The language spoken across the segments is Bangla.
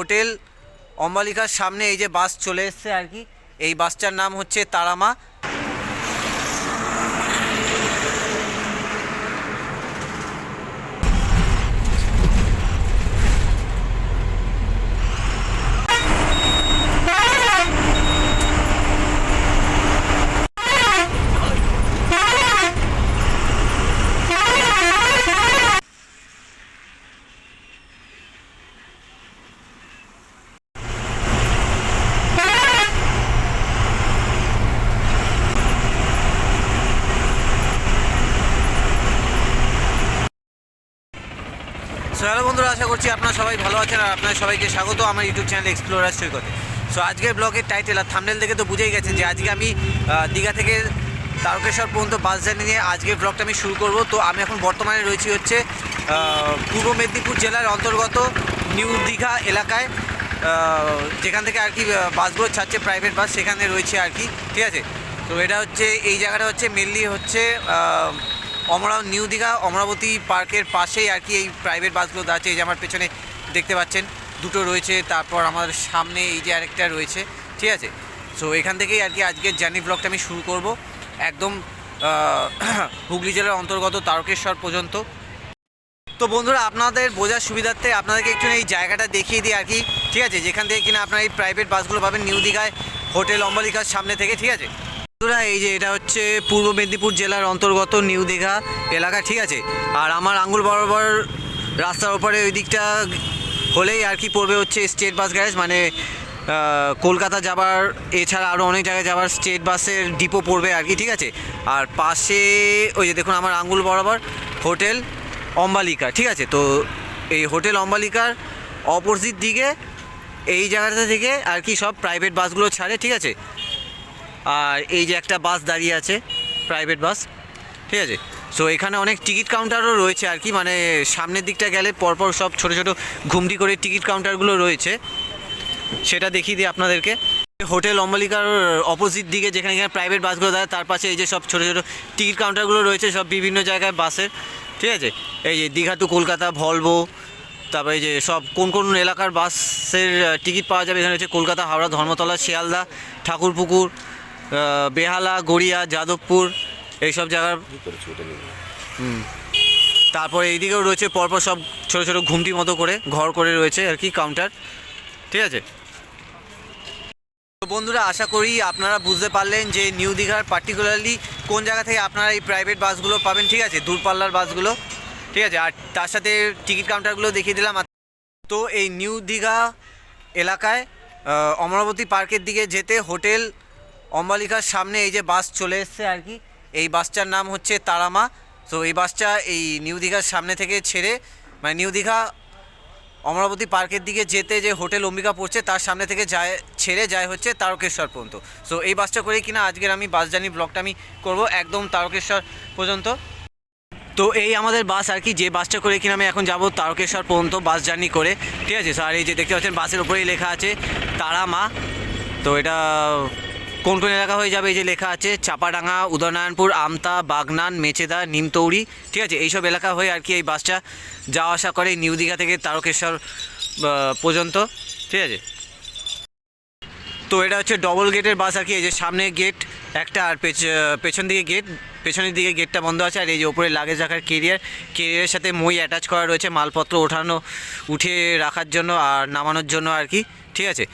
হোটেল অম্বালিকার সামনে এই যে বাস চলে এসছে আর কি। এই বাসটার নাম হচ্ছে তারামা সো হ্যালো বন্ধুরা আশা করছি, আপনারা সবাই ভালো আছেন আর আপনার সবাইকে স্বাগত আমার ইউটিউব চ্যানেল এক্সপ্লোরার সৈকতে। সো আজকের ব্লগের টাইটেল আর থামনেল দেখে তো বুঝেই গেছেন যে আজকে আমি দীঘা থেকে তারকেশ্বর পর্যন্ত বাস জার্নি নিয়ে আজকের ব্লগটা আমি শুরু করব। তো আমি এখন বর্তমানে রয়েছি হচ্ছে পূর্ব মেদিনীপুর জেলার অন্তর্গত নিউ দীঘা এলাকায় যেখান থেকে আর কি বাসগুলো ছাড়ছে প্রাইভেট বাস সেখানে রয়েছে আর কি, ঠিক আছে? তো এটা হচ্ছে, এই জায়গাটা হচ্ছে মেনলি হচ্ছে অমরা নিউ দীঘা, অমরাবতী পার্কের পাশেই আর কি এই প্রাইভেট বাসগুলো দাঁড়াচ্ছে। এই যে আমার পেছনে দেখতে পাচ্ছেন, দুটো রয়েছে, তারপর আমার সামনে এই যে আরেকটা রয়েছে, ঠিক আছে? সো এখান থেকেই আর কি আজকের জার্নি ব্লগটা আমি শুরু করব। একদম হুগলি জেলার অন্তর্গত তারকেশ্বর পর্যন্ত। তো বন্ধুরা, আপনাদের বোঝার সুবিধার্থে আপনাদেরকে একটু এই জায়গাটা দেখিয়ে দিই আর কি, ঠিক আছে? যেখান থেকে কিনা আপনারা এই প্রাইভেট বাসগুলো পাবেন নিউ দীঘায়, হোটেল অম্বালিকার সামনে থেকে, ঠিক আছে? বন্ধুরা, এই যে এটা হচ্ছে পূর্ব মেদিনীপুর জেলার অন্তর্গত নিউ দীঘা এলাকা, ঠিক আছে? আর আমার আঙ্গুল বরাবর রাস্তার ওপরে ওই দিকটা হলেই আর কি পড়বে হচ্ছে স্টেট বাস গ্যারেজ মানে কলকাতা যাবার, এছাড়া আরও অনেক জায়গায় যাবার স্টেট বাসের ডিপো পড়বে আর কি, ঠিক আছে? আর পাশে, ওই যে দেখুন আমার আঙ্গুল বরাবর হোটেল অম্বালিকা ঠিক আছে? তো এই হোটেল অম্বালিকার অপোজিট দিকে, এই জায়গাটা থেকে আর কি সব প্রাইভেট বাসগুলো ছাড়ে, ঠিক আছে? আর এই যে একটা বাস দাঁড়িয়ে আছে প্রাইভেট বাস ঠিক আছে? সো এখানে অনেক টিকিট কাউন্টারও রয়েছে আর কি মানে সামনের দিকটা গেলে পরপর সব ছোট ছোট ঘুমটি করে টিকিট কাউন্টারগুলো রয়েছে। সেটা দেখিয়ে দিই আপনাদেরকে। হোটেল অম্বালিকার অপোজিট দিকে যেখানে এখানে প্রাইভেট বাসগুলো দাঁড়ায়, তার পাশে এই যে সব ছোটো ছোটো টিকিট কাউন্টারগুলো রয়েছে সব বিভিন্ন জায়গায় বাসের, ঠিক আছে? এই যে দীঘা টু কলকাতা ভলভো তারপরে এই যে সব কোন কোন এলাকার বাসের টিকিট পাওয়া যাবে, এখানে হচ্ছে কলকাতা, হাওড়া, ধর্মতলা, শিয়ালদা, ঠাকুরপুকুর বেহালা গড়িয়া যাদবপুর এইসব জায়গার হুম। তারপরে এইদিকেও রয়েছে পরপর সব ছোটো ছোটো ঘুমটি মতো করে ঘর করে রয়েছে আর কি কাউন্টার ঠিক আছে? তো বন্ধুরা আশা করি আপনারা বুঝতে পারলেন যে নিউ দীঘার পার্টিকুলারলি কোন জায়গা থেকে আপনারা এই প্রাইভেট বাসগুলো পাবেন ঠিক আছে? দূরপাল্লার বাসগুলো ঠিক আছে? আর তার সাথে টিকিট কাউন্টারগুলো দেখিয়ে দিলাম। তো এই নিউ দীঘা এলাকায় অমরাবতী পার্কের দিকে যেতে হোটেল অম্বালিকার সামনে এই যে বাস চলে এসছে আর কি। এই বাসটার নাম হচ্ছে তারামা। তো এই বাসটা এই নিউ দীঘার সামনে থেকে ছেড়ে মানে নিউ দীঘা অমরাবতী পার্কের দিকে যেতে যে হোটেল অম্বিকা পড়ছে, তার সামনে থেকে যায়, ছেড়ে যায় হচ্ছে তারকেশ্বর পর্যন্ত। সো এই বাসটা করে কিনা আজকের আমি বাস জার্নি ব্লগটা আমি করব একদম তারকেশ্বর পর্যন্ত। তো এই আমাদের বাস আর কি, যে বাসটা করে কিনা আমি এখন যাব তারকেশ্বর পর্যন্ত বাস জার্নি করে। ঠিক আছে, স্যার, এই যে দেখতে পাচ্ছেন, বাসের উপরেই লেখা আছে তারা মা তো এটা কোন কোন এলাকা হয়ে যাবে এই যে লেখা আছে, চাপাডাঙ্গা, উদয়নারায়ণপুর, আমতা, বাগনান, মেচেদা, নিমতৌড়ি, ঠিক আছে? এইসব এলাকা হয়ে আর কি এই বাসটা যাওয়া আসা করে নিউ দীঘা থেকে তারকেশ্বর পর্যন্ত, ঠিক আছে? তো এটা হচ্ছে ডবল গেটের বাস আর কি, এই যে সামনে গেট একটা আর পেছ- পেছন দিকে গেট পেছনের দিকে গেটটা বন্ধ আছে আর এই যে ওপরে লাগেজ রাখার কেরিয়ার কেরিয়ারের সাথে মই অ্যাটাচ করা রয়েছে, মালপত্র ওঠানো, উঠে রাখার জন্য আর নামানোর জন্য আর কি, ঠিক আছে?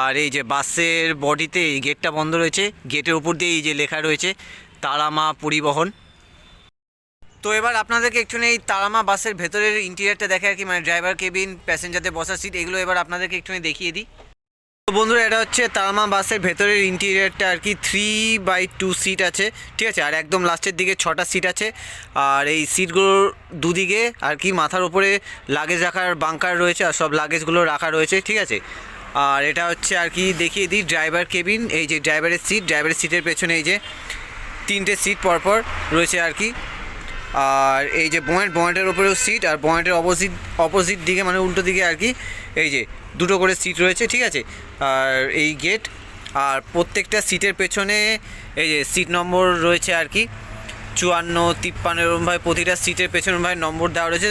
আর এই যে বাসের বডিতে এই গেটটা বন্ধ রয়েছে গেটের ওপর দিয়ে এই যে লেখা রয়েছে, তারামা পরিবহন। তো এবার আপনাদেরকে একটুখানি এই তারামা বাসের ভেতরের ইন্টেরিয়ারটা দেখে আর কি মানে ড্রাইভার কেবিন প্যাসেঞ্জারদের বসার সিট এগুলো এবার আপনাদেরকে একটুখানি দেখিয়ে দিই। বন্ধুরা, এটা হচ্ছে তারামা বাসের ভেতরের ইন্টেরিয়ারটা আর কি থ্রি বাই টু সিট আছে, ঠিক আছে? আর একদম লাস্টের দিকে ছটা সিট আছে। আর এই সিটগুলোর দুদিকে আর কি মাথার উপরে লাগেজ রাখার বাঙ্কার রয়েছে আর সব লাগেজগুলো রাখা রয়েছে, ঠিক আছে? আর এটা হচ্ছে আর কি, দেখিয়ে দিই ড্রাইভার কেবিন এই যে ড্রাইভারের সিট ড্রাইভারের সিটের পেছনে এই যে তিনটে সিট পরপর রয়েছে আর কি। আর এই যে বয়েন্ট বয়েন্টের ওপরেও সিট আর বয়েন্টের অপোজিট অপোজিট দিকে মানে উল্টো দিকে আর কি, এই যে দুটো করে সিট রয়েছে, ঠিক আছে? আর এই গেট আর প্রত্যেকটা সিটের পেছনে এই যে সিট নম্বর রয়েছে আর কি, চুয়ান্ন, তিপ্পান্ন এরকম ভাই প্রতিটা সিটের পেছনে ভাই নম্বর দেওয়া রয়েছে,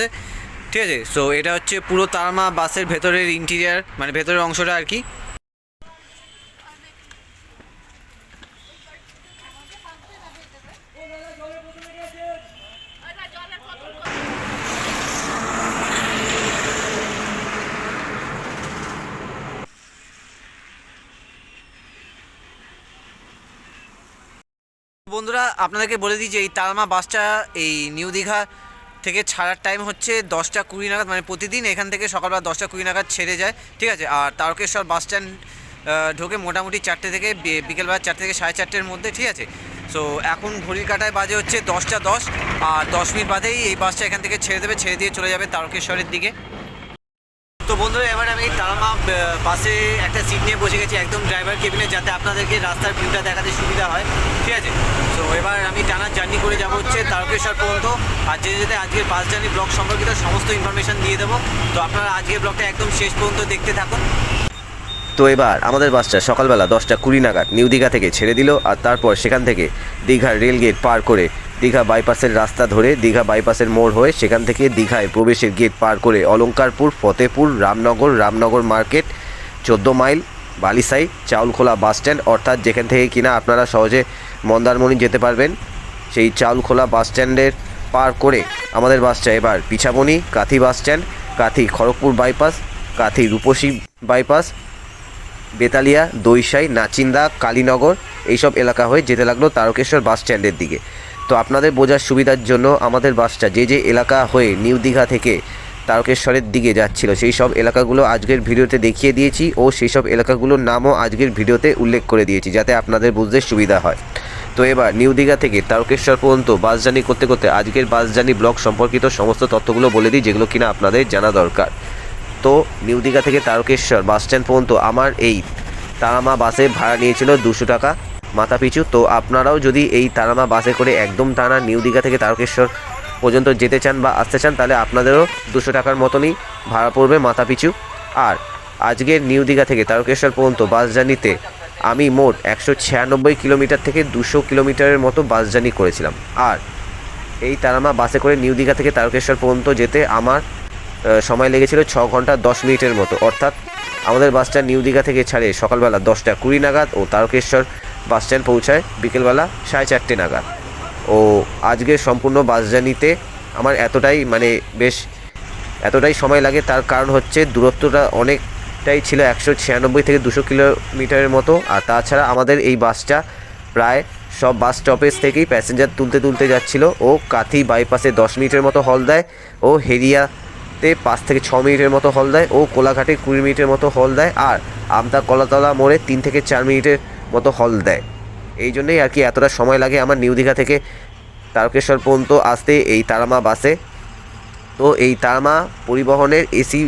ঠিক আছে? সো এটা হচ্ছে পুরো তারামা বাসের ভেতরের ইন্টিরিয়ার মানে ভেতরের অংশটা আর কি বন্ধুরা আপনাদেরকে বলে দিই যে এই তালমা বাসটা এই নিউ দীঘা থেকে ছাড়ার টাইম হচ্ছে দশটা কুড়ি নাগাদ মানে প্রতিদিন এখান থেকে সকালবেলা দশটা কুড়ি নাগাদ ছেড়ে যায়, ঠিক আছে? আর তারকেশ্বর বাস স্ট্যান্ড ঢোকে মোটামুটি চারটে থেকে বিকেলবেলা চারটে থেকে সাড়ে চারটের মধ্যে, ঠিক আছে? সো এখন ঘড়ির কাটায় বাজে হচ্ছে দশটা দশ, আর দশ মিনিট বাদেই এই বাসটা এখান থেকে ছেড়ে দেবে, ছেড়ে দিয়ে চলে যাবে তারকেশ্বরের দিকে। তো বন্ধুরা, এবার আমি তারামা বাসে একটা সিট নিয়ে বসে গেছি একদম ড্রাইভার কেবিনে যাতে আপনাদেরকে রাস্তার ভিউটা দেখাতে সুবিধা হয়। ঠিক আছে? তো এবার আমি টানা জার্নি করে যাব হচ্ছে তারকেশ্বর পর্যন্ত। আর যেতে যেতে আজকের বাস জার্নি ব্লগ সম্পর্কিত সমস্ত ইনফরমেশান দিয়ে দেবো। তো আপনারা আজকের ব্লগটা একদম শেষ পর্যন্ত দেখতে থাকুন। তো এবার আমাদের বাসটা সকালবেলা দশটা কুড়ি নাগাদ নিউ দীঘা থেকে ছেড়ে দিল। আর তারপর সেখান থেকে দীঘার রেল গেট পার করে দীঘা বাইপাসের রাস্তা ধরে দীঘা বাইপাসের মোড় হয়ে সেখান থেকে দীঘায় প্রবেশের গেট পার করে অলঙ্কারপুর, ফতেপুর, রামনগর রামনগর মার্কেট, চোদ্দ mile, Balisai, Chaulkhola bus stand অর্থাৎ যেখান থেকে কিনা আপনারা সহজে মন্দারমণি যেতে পারবেন। সেই চাউলখোলা বাস স্ট্যান্ডের পার করে আমাদের বাসটা এবার Pichhamani, Kanthi bus stand, Kanthi Kharagpur bypass, Kanthi Rupasi bypass, Betalia Daisai Nachinda, Kalinagar, এইসব এলাকা হয়ে যেতে লাগল তারকেশ্বর বাস স্ট্যান্ডের দিকে। তো আপনাদের বোঝার সুবিধার জন্য আমাদের বাসটা যে যে এলাকা হয়ে নিউ দীঘা থেকে তারকেশ্বরের দিকে যাচ্ছিল, সেই সব এলাকাগুলো আজকের ভিডিওতে দেখিয়ে দিয়েছি ও সেই সব এলাকাগুলোর নামও আজকের ভিডিওতে উল্লেখ করে দিয়েছি যাতে আপনাদের বুঝতে সুবিধা হয়। তো এবার নিউ দীঘা থেকে তারকেশ্বর পর্যন্ত বাস জার্নি করতে করতে আজকের বাস জার্নি ব্লগ সম্পর্কিত সমস্ত তথ্যগুলো বলে দিই যেগুলো কিনা আপনাদের জানা দরকার। তো নিউ দীঘা থেকে তারকেশ্বর বাস স্ট্যান্ড পর্যন্ত আমার এই তারামা বাসে ভাড়া নিয়েছিল দুশো টাকা। মাথা পিছু তো আপনারাও যদি এই তারামা বাসে করে একদম টানা নিউ দীঘা থেকে তারকেশ্বর পর্যন্ত যেতে চান বা আসতে চান, তাহলে আপনাদেরও দুশো টাকার মতনই ভাড়া পড়বে মাথা পিছু আর আজকের নিউ দীঘা থেকে তারকেশ্বর পর্যন্ত বাস জার্নিতে আমি মোট একশো ছিয়ানব্বই কিলোমিটার থেকে দুশো কিলোমিটারের মতো বাস জার্নি করেছিলাম। আর এই তারামা বাসে করে নিউ দীঘা থেকে তারকেশ্বর পর্যন্ত যেতে আমার সময় লেগেছিল ছ ঘণ্টা দশ মিনিটের মতো। অর্থাৎ আমাদের বাসটা নিউ দীঘা থেকে ছাড়ে সকালবেলা দশটা কুড়ি নাগাদ ও তারকেশ্বর বাস স্ট্যান্ড পৌঁছায় বিকেলবেলা সাড়ে চারটে নাগাদ। ও আজকের সম্পূর্ণ বাস জার্নিতে আমার এতটাই মানে বেশ এতটাই সময় লাগে, তার কারণ হচ্ছে দূরত্বটা অনেকটাই ছিল একশো ছিয়ানব্বই থেকে দুশো কিলোমিটারের মতো। আর তাছাড়া আমাদের এই বাসটা প্রায় সব বাস স্টপেজ থেকেই প্যাসেঞ্জার তুলতে তুলতে যাচ্ছিল। ও কাথি বাইপাসে দশ মিনিটের মতো হল দেয়। ও হেরিয়াতে পাঁচ থেকে ছ মিনিটের মতো হল দেয়। ও কোলাঘাটে কুড়ি মিনিটের মতো হল দেয়। আর আমতা কলাতলা মোড়ে তিন থেকে চার মিনিটের মতো হল দেয়। এই জন্যেই আর কি এতটা সময় লাগে আমার নিউ দীঘা থেকে তারকেশ্বর পর্যন্ত আসতে এই তারামা বাসে। তো এই তারামা পরিবহনের এসি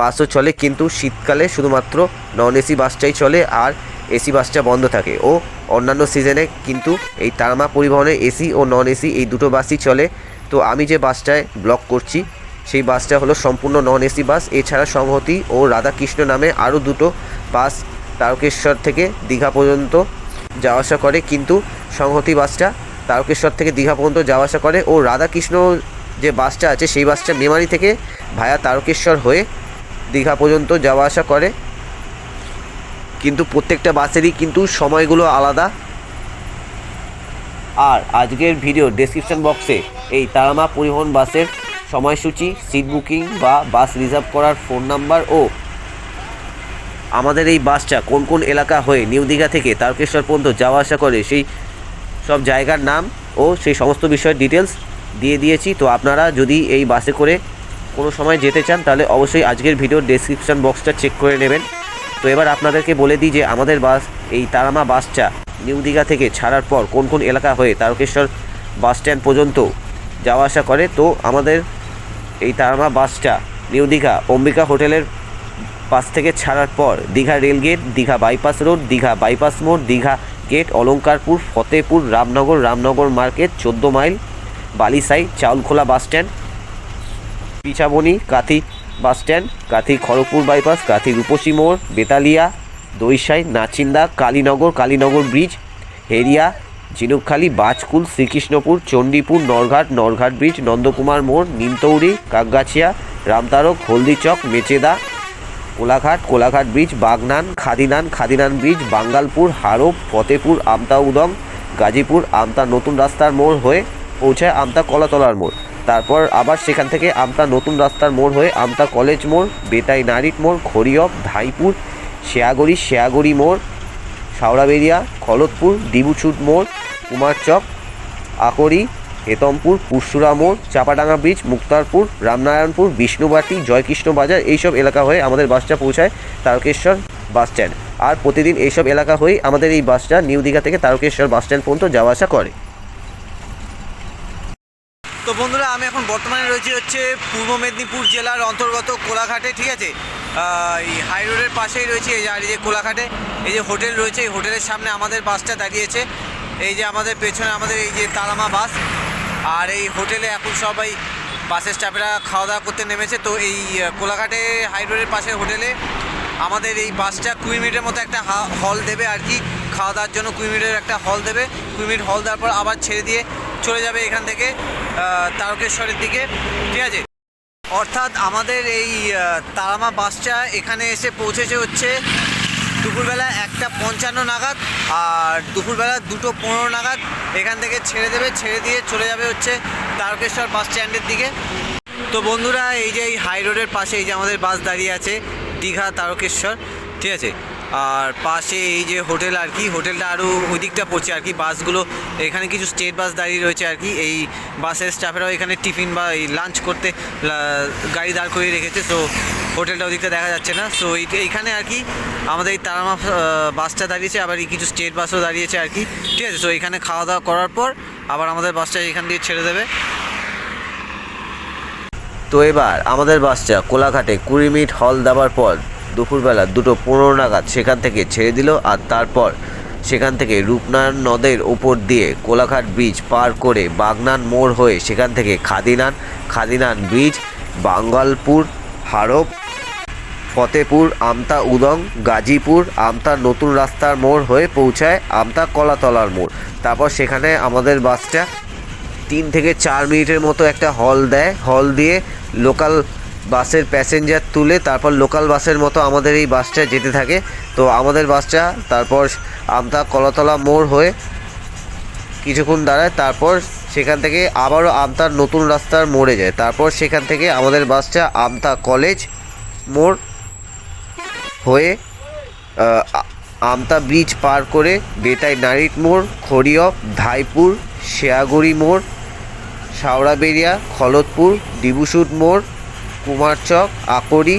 বাসও চলে, কিন্তু শীতকালে শুধুমাত্র নন এসি বাসটাই চলে আর এসি বাসটা বন্ধ থাকে। ও অন্যান্য সিজনে কিন্তু এই তারামা পরিবহনের এসি ও নন এসি এই দুটো বাসই চলে। তো আমি যে বাসটায় ব্লক করছি, সেই বাসটা হলো সম্পূর্ণ নন এসি বাস। এছাড়া সংহতি ও রাধাকৃষ্ণ নামে আরও দুটো বাস তারকেশ্বর থেকে দীঘা পর্যন্ত যাওয়া আসা করে, কিন্তু সংহতি বাসটা তারকেশ্বর থেকে দীঘা পর্যন্ত যাওয়া আসা করে ও রাধাকৃষ্ণ যে বাসটা আছে, সেই বাসটা মেমারি থেকে ভায়া তারকেশ্বর হয়ে দীঘা পর্যন্ত যাওয়া আসা করে। কিন্তু প্রত্যেকটা বাসেরই কিন্তু সময়গুলো আলাদা। আর আজকের ভিডিও ডেসক্রিপশন বক্সে এই তারামা পরিবহন বাসের সময়সূচি সিট বুকিং বা বাস রিজার্ভ করার ফোন নাম্বার ও আমাদের এই বাসটা কোন কোন এলাকা হয়ে নিউ দীঘা থেকে তারকেশ্বর পর্যন্ত যাওয়া আসা করে সেই সব জায়গার নাম ও সেই সমস্ত বিষয়ের ডিটেলস দিয়ে দিয়েছি। তো আপনারা যদি এই বাসে করে কোনো সময় যেতে চান, তাহলে অবশ্যই আজকের ভিডিওর ডেসক্রিপশন বক্সটা চেক করে নেবেন। তো এবার আপনাদেরকে বলে দিই যে আমাদের বাস, এই তারামা বাসটা নিউ দীঘা থেকে ছাড়ার পর কোন কোন এলাকা হয়ে তারকেশ্বর বাস স্ট্যান্ড পর্যন্ত যাওয়া আসা করে। তো আমাদের এই তারামা বাসটা নিউ দীঘা অম্বিকা হোটেলের পাশ থেকে ছাড়ার পর Digha rail gate, Digha bypass road, Digha bypass মোড়, দীঘা গেট, অলঙ্কারপুর ফতেপুর রামনগর রামনগর মার্কেট, চোদ্দ mile, Balisai, Chaulkhola bus stand, Pichhabani, Kanthi bus stand, Kanthi Kharagpur bypass, Kanthi Rupasi মোড়, বেতালিয়া, দইসাই, নাচিন্দা, কালীনগর কালীনগর ব্রিজ, হেরিয়া, ঝিনুকখালী, বাজকুল, শ্রীকৃষ্ণপুর, চণ্ডীপুর, নরঘাট নরঘাট ব্রিজ, নন্দকুমার মোড় নিমতৌড়ি কাকগাছিয়া, রামতারক, হলদিচক, মেচেদা কোলাঘাট কোলাঘাট ব্রিজ, বাগনান, খাদিনান খাদিনান ব্রিজ, বাঙ্গালপুর হারপ ফতেপুর, আমতা উদং, গাজীপুর, আমতা নতুন রাস্তার মোড় হয়ে পৌঁছায় আমতা কলাতলার মোড়। তারপর আবার সেখান থেকে আমতা নতুন রাস্তার মোড় হয়ে আমতা কলেজ মোড়, বেতাই নারিট মোড়, খড়িয়প, ধাইপুর শেয়াগড়ি শেয়াগড়ি মোড় শাওড়াবেরিয়া খলতপুর, ডিবুছুট মোড়, কুমারচক, আকরি হেতমপুর পুরশুরা মোড়, চাপাডাঙ্গা ব্রিজ মুক্তারপুর, রামনারায়ণপুর, বিষ্ণুবাটি, জয়কৃষ্ণ বাজার এইসব এলাকা হয়ে আমাদের বাসটা পৌঁছায় তারকেশ্বর বাস স্ট্যান্ড আর প্রতিদিন এইসব এলাকা হয়েই আমাদের এই বাসটা নিউ দীঘা থেকে তারকেশ্বর বাস স্ট্যান্ড পর্যন্ত যাওয়া আসা করে। তো বন্ধুরা, আমি এখন বর্তমানে রয়েছি হচ্ছে পূর্ব মেদিনীপুর জেলার অন্তর্গত কোলাঘাটে, ঠিক আছে? এই হাই রোডের পাশেই রয়েছে, এই যে আর এই যে কোলাঘাটে। এই যে হোটেল রয়েছে, এই হোটেলের সামনে আমাদের বাসটা দাঁড়িয়েছে। এই যে আমাদের পেছনে আমাদের এই যে তারামা বাস আর এই হোটেলে এখন সবাই বাসের স্টাফেরা খাওয়া দাওয়া করতে নেমেছে। তো এই কোলাঘাটে হাই রোডের পাশের হোটেলে আমাদের এই বাসটা কুড়ি মিনিটের মতো একটা হল দেবে আর কি। খাওয়া দাওয়ার জন্য কুড়ি মিনিটের একটা হল দেবে। কুড়ি মিনিট হল দেওয়ার পর আবার ছেড়ে দিয়ে চলে যাবে এখান থেকে তারকেশ্বরের দিকে। ঠিক আছে? অর্থাৎ আমাদের এই তারামা বাসটা এখানে এসে পৌঁছেছে হচ্ছে দুপুরবেলা একটা পঞ্চান্ন নাগাদ আর দুপুরবেলা দুটো পনেরো নাগাদ এখান থেকে ছেড়ে দেবে, ছেড়ে দিয়ে চলে যাবে হচ্ছে তারকেশ্বর বাস স্ট্যান্ডের দিকে। তো বন্ধুরা, এই যে এই হাই রোডের পাশে এই যে আমাদের বাস দাঁড়িয়ে আছে দীঘা তারকেশ্বর, ঠিক আছে? আর পাশে এই যে হোটেল আর কি, হোটেলটা আরও ওই দিকটা পড়ছে আর কি, বাসগুলো। এখানে কিছু স্টেট বাস দাঁড়িয়ে রয়েছে আর কি, এই বাসের স্টাফেরাও এখানে টিফিন বা এই লাঞ্চ করতে গাড়ি দাঁড় করিয়ে রেখেছে সো হোটেলটা ওদিকটা দেখা যাচ্ছে না। সো এইখানে আর কি, আমাদের এই তারামা বাসটা দাঁড়িয়েছে, আবার এই কিছু স্টেট বাসও দাঁড়িয়েছে আর কি, ঠিক আছে? সো এখানে খাওয়া দাওয়া করার পর আবার আমাদের বাসটা এখান দিয়ে ছেড়ে দেবে। তো এবার আমাদের বাসটা কোলাঘাটে কুড়ি মিনিট হল দেওয়ার পর দুপুরবেলা দুটো পনেরো নাগাদ সেখান থেকে ছেড়ে দিল আর তারপর সেখান থেকে রূপনারায়ণ নদের ওপর দিয়ে কোলাঘাট ব্রিজ পার করে বাগনান মোড় হয়ে সেখান থেকে খাদিনান খাদিনান ব্রিজ, বাঙ্গালপুর, হারপ, ফতেপুর, আমতা উদং, গাজীপুর, আমতা নতুন রাস্তার মোড় হয়ে পৌঁছায় আমতা কলাতলার মোড়। তারপর সেখানে আমাদের বাসটা তিন থেকে চার মিনিটের মতো একটা হল দেয়। হল দিয়ে লোকাল বাসের প্যাসেঞ্জার তুলে তারপর লোকাল বাসের মতো আমাদের এই বাসটা যেতে থাকে। তো আমাদের বাসটা তারপর আমতা কলাতলা মোড় হয়ে কিছুক্ষণ দাঁড়ায়, তারপর সেখান থেকে আবারও আমতার নতুন রাস্তার মোড়ে যায়। তারপর সেখান থেকে আমাদের বাসটা আমতা কলেজ মোড় হয়ে আমতা ব্রিজ পার করে বেতাই নারিট মোড়, খড়িয়প, ধাইপুর, শেয়াগড়ি মোড় শাওড়াবেরিয়া খলতপুর, ডিবুসুট মোড় কুমারচক আকরি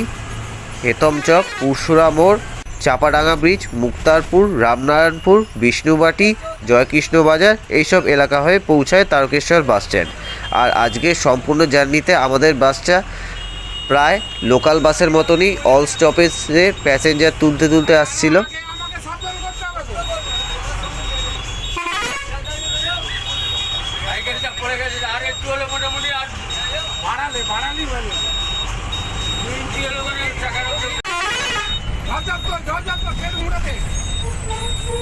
হেতমচক পুরশুরা মোড়, চাপাডাঙ্গা ব্রিজ, মুক্তারপুর, রামনারায়ণপুর বিষ্ণুবাটি জয়কৃষ্ণ বাজার, এইসব এলাকা হয়ে পৌঁছায় তারকেশ্বর বাস স্ট্যান্ড। আর আজকে সম্পূর্ণ জার্নিতে আমাদের বাসটা প্রায় লোকাল বাসের মতনই অল স্টপেজে প্যাসেঞ্জার তুলতে তুলতে আসছিল আমাকে সাবধান করতে হবে তো। বাইকের চাপ পড়ে গেছে আর একটু হলে মোটামুটি আর বাড়ালে বাড়ালি মানে দুই ইঞ্চি হলে মানে চাকার উপরে ঝরঝর কর ঝরঝর কর ট্রেন ঘুরাতে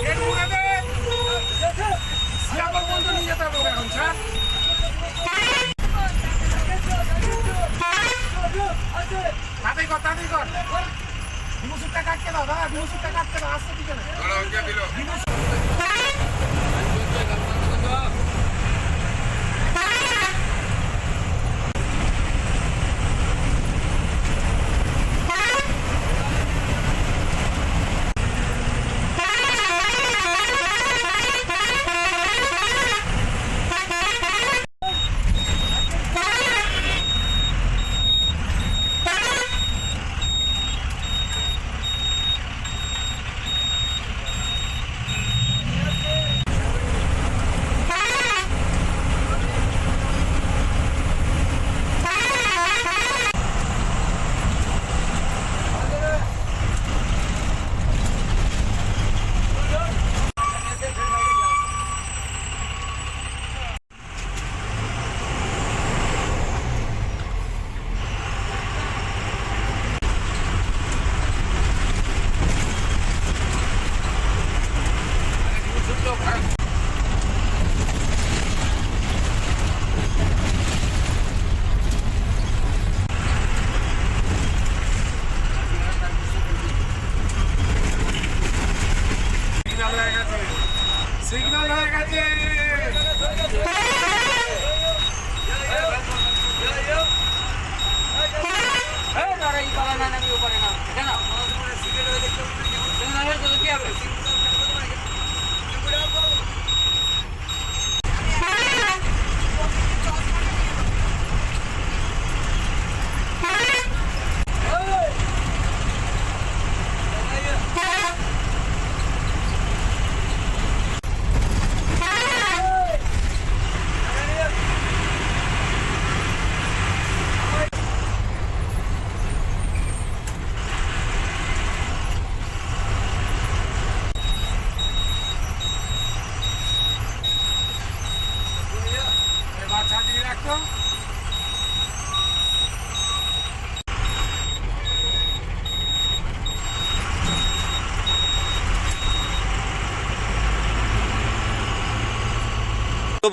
ট্রেন ঘুরাতে সিয়াকল পর্যন্ত নিয়ে যেতে হবে ওকে এখন স্যার তাড়াতাড়ি কর তাড়াতাড়ি কর বিমুসুরটা কাটতে দাও দাদা বিমুসুরটা কাটতে দাও আসতে দিকে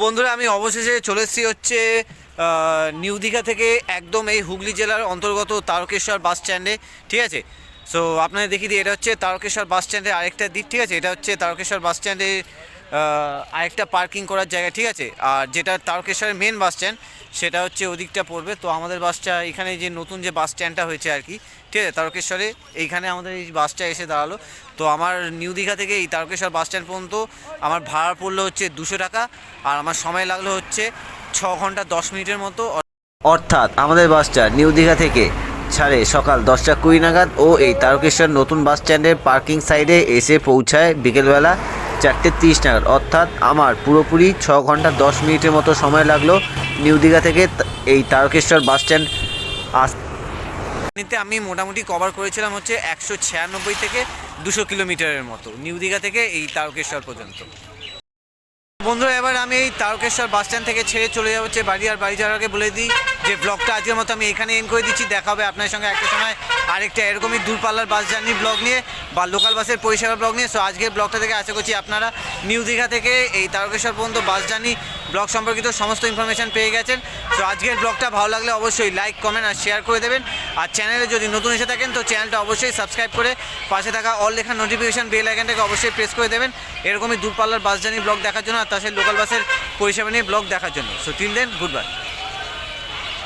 বন্ধুরা, আমি অবশেষে চলে এসেছি হচ্ছে নিউ দীঘা থেকে একদম এই হুগলি জেলার অন্তর্গত তারকেশ্বর বাস স্ট্যান্ডে, ঠিক আছে? সো আপনাদের দেখিয়ে দিই, এটা হচ্ছে তারকেশ্বর বাস স্ট্যান্ডের আরেকটা দিক, ঠিক আছে? এটা হচ্ছে তারকেশ্বর বাস স্ট্যান্ডে আরেকটা পার্কিং করার জায়গা, ঠিক আছে? আর যেটা তারকেশ্বরের মেন বাস স্ট্যান্ড, সেটা হচ্ছে ওদিকটা পড়বে। তো আমাদের বাসটা, এখানে যে নতুন যে বাস স্ট্যান্ডটা হয়েছে আর কি ঠিক আছে, তারকেশ্বরে। এইখানে আমাদের এই বাসটা এসে দাঁড়াল। তো আমার নিউ দীঘা থেকে এই তারকেশ্বর বাস স্ট্যান্ড পর্যন্ত আমার ভাড়া পড়ল হচ্ছে দুশো টাকা আর আমার সময় লাগল হচ্ছে ছ ঘণ্টা দশ মিনিটের মতো। অর্থাৎ আমাদের বাসটা নিউ দীঘা থেকে ছাড়ে সকাল দশটা কুড়ি নাগাদ ও এই তারকেশ্বর নতুন বাস স্ট্যান্ডের পার্কিং সাইডে এসে পৌঁছায় বিকেলবেলা চারটে তিরিশ নাগাদ। অর্থাৎ আমার পুরোপুরি ছ ঘণ্টা দশ মিনিটের মতো সময় লাগল নিউ দীঘা থেকে এই তারকেশ্বর বাস স্ট্যান্ড নিতে আমি মোটামুটি কভার করেছিলাম হচ্ছে একশো ছিয়ানব্বই থেকে দুশো কিলোমিটারের মতো, নিউ দীঘা থেকে এই তারকেশ্বর পর্যন্ত। বন্ধুরা, এবার আমি এই তারকেশ্বর বাস স্ট্যান্ড থেকে ছেড়ে চলে যাব হচ্ছে বাড়ি, আর বাড়ি যাওয়ার আগে বলে দিই যে ব্লগটা আজকের মতো আমি এখানে এন করে দিচ্ছি। দেখা হবে আপনার সঙ্গে একটা সময় আরেকটা এরকমই দূরপাল্লার বাস জার্নি ব্লগ নিয়ে বা লোকাল বাসের পরিষেবা ব্লগ নিয়ে। সো আজকের ব্লগটা থেকে আশা করছি আপনারা নিউ দীঘা থেকে এই তারকেশ্বর পর্যন্ত বাস জার্নি ব্লগ সম্পর্কিত সমস্ত ইনফরমেশান পেয়ে গেছেন। তো আজকের ব্লগটা ভালো লাগলে অবশ্যই লাইক কমেন্ট আর শেয়ার করে দেবেন। আর চ্যানেলে যদি নতুন এসে থাকেন, তো চ্যানেলটা অবশ্যই সাবস্ক্রাইব করে পাশে থাকা অল লেখা নোটিফিকেশান বেল আইকনটাকে অবশ্যই প্রেস করে দেবেন। এরকমই দূরপাল্লার বাস জার্নি ব্লগ দেখার জন্য আর তার সাথে লোকাল বাসের পরিষেবা নিয়ে ব্লগ দেখার জন্য। সো তিন দেন গুড বাই